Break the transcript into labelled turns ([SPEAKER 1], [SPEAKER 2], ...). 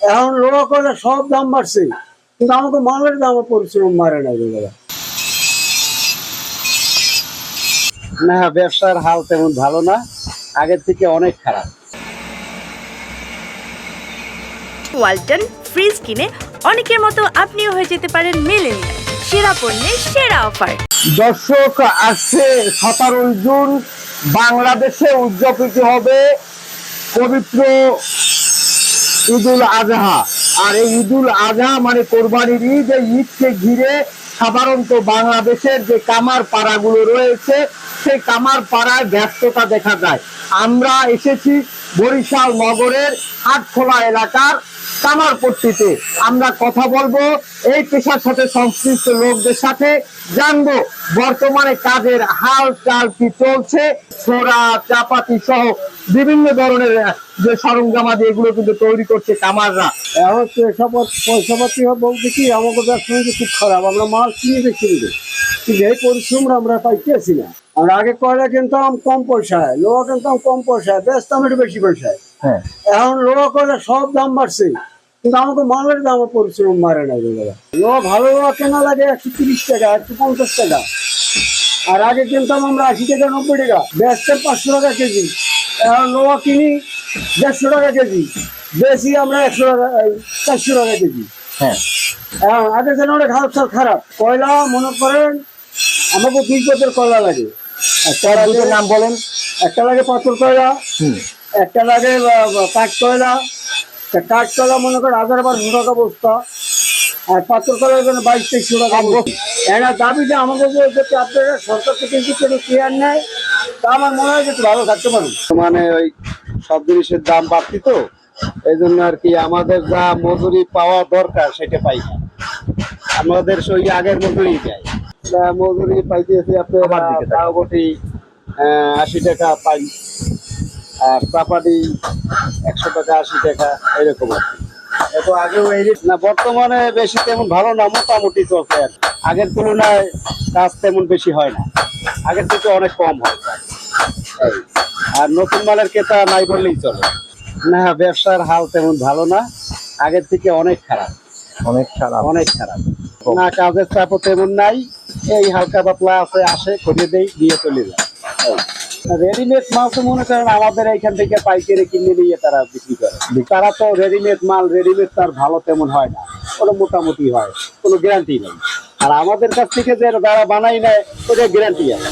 [SPEAKER 1] এখন লোক সব দাম বাড়ছে, কিন্তু আমাকে মালের দাম পরিশ্রম মারে না এগুলো
[SPEAKER 2] না, ব্যবসার হাল তেমন ভালো না, আগের থেকে অনেক খারাপ।
[SPEAKER 3] ওয়ালটন ফ্রিজ কিনে অনেকের মতো আপনিও হয়ে যেতে পারেন মেলেনিয়া সেরা পণ্যের সেরা অফার।
[SPEAKER 4] দর্শক আসছে সতেরোই জুন বাংলাদেশে উদযাপিত হবে পবিত্র ঈদুল আজহা। আর এই ঈদুল আজহা মানে কোরবানির ঈদ। এই ঈদকে ঘিরে সাধারণত বাংলাদেশের যে কামার পাড়াগুলো রয়েছে, সেই কামার পাড়ায় ব্যস্ততা দেখা যায়। আমরা এসেছি বরিশাল নগরের হাটখোলা এলাকার কামারপট্টিতে। আমরা কথা বলব এই পেশার সাথে সংশ্লিষ্ট লোকদের সাথে। জানব বর্তমানে কাজের হাল, চাল কি চলছে, ছোড়া, চাপাতি সহ বিভিন্ন ধরনের যে সরঞ্জামাদি এগুলো কিন্তু তৈরি করছে কামাররা।
[SPEAKER 1] এখন পয়সা পয়সাপাতি বলতে কি আমাকে ব্যবসা খুব খারাপ। আমরা মাল কিনে দেখছি কিন্তু এই পরিশ্রমটা আমরা পাইতেছি না। আমরা আগে কয়লা কিনতাম কম পয়সায় লোহা কিনতাম কম পয়সায় বেচতাম একটু বেশি পয়সায়।
[SPEAKER 4] হ্যাঁ।
[SPEAKER 1] এখন লোহা কয়লা সব দাম বাড়ছে কিন্তু আমাকে মালের দাম পরিশ্রম মারে না লোহা ভালো লোহা কেনা লাগে একশো তিরিশ টাকা একশো পঞ্চাশ টাকা। আর আগে কিনতাম আমরা আশি টাকা নব্বই টাকা বেচতাম পাঁচশো টাকা কেজি। এখন লোহা কিনি দেড়শো টাকা কেজি বেশি আমরা একশো টাকা চারশো টাকা কেজি।
[SPEAKER 4] হ্যাঁ।
[SPEAKER 1] আগে যেন অনেক হাল খারাপ। কয়লা মনে করেন আমাকে দুই পদের কয়লা লাগে। লাগে
[SPEAKER 4] দুটোর নাম বলেন।
[SPEAKER 1] একটা লাগে পাথর কয়লা একটা লাগে কাঠ কয়লা। কাঠ কয়লা মনে করেন হাজার বারোশো টাকা বস্তা আর পাথর কয়লার জন্য বাইশ তেইশশো টাকা এরা দাবি যে আমাকে যে আপনারা সরকার থেকে যদি কোনো কেয়ার নেয় তা আমার মনে হয় যে ভালো থাকতে পারুন
[SPEAKER 2] মানে ওই সব জিনিসের দাম বাড়তি তো এই জন্য আর কি আমাদের যা মজুরি পাওয়া দরকার সেটা পাই না। আমাদের সেই আগের মজুরি তা মজুরি পাইতেছি আপনার। আশি টাকা পাই। আর চাপাটি একশো টাকা আশি টাকা এরকম আর এত আগেও এই না বর্তমানে বেশি তেমন ভালো না মোটামুটি চলছে আর আগের তুলনায় কাজ তেমন বেশি হয় না। আগের থেকে অনেক কম হয়। আর নতুন মালের ক্রেতা নাই বললেই চলে। না ব্যবসার হাল তেমন ভালো না। আগের থেকে অনেক খারাপ।
[SPEAKER 4] অনেক খারাপ।
[SPEAKER 2] অনেক খারাপ। না কাজের চাপও তেমন নাই। এই হালকা পাতলা আছে আসে করে দেই দিয়ে চলে যায়। রেডিমেড মাল তো মনে করেন আমাদের এইখান থেকে পাইকারি কিনে নিয়ে তারা বিক্রি করে। তারা তো রেডিমেড মাল রেডিমেড তার ভালো তেমন হয় না। কোনো মোটামুটি হয় কোনো গ্যারান্টি নেই। আর আমাদের কাছ থেকে যে যারা বানাই নেয় ওটা গ্যারান্টি আছে।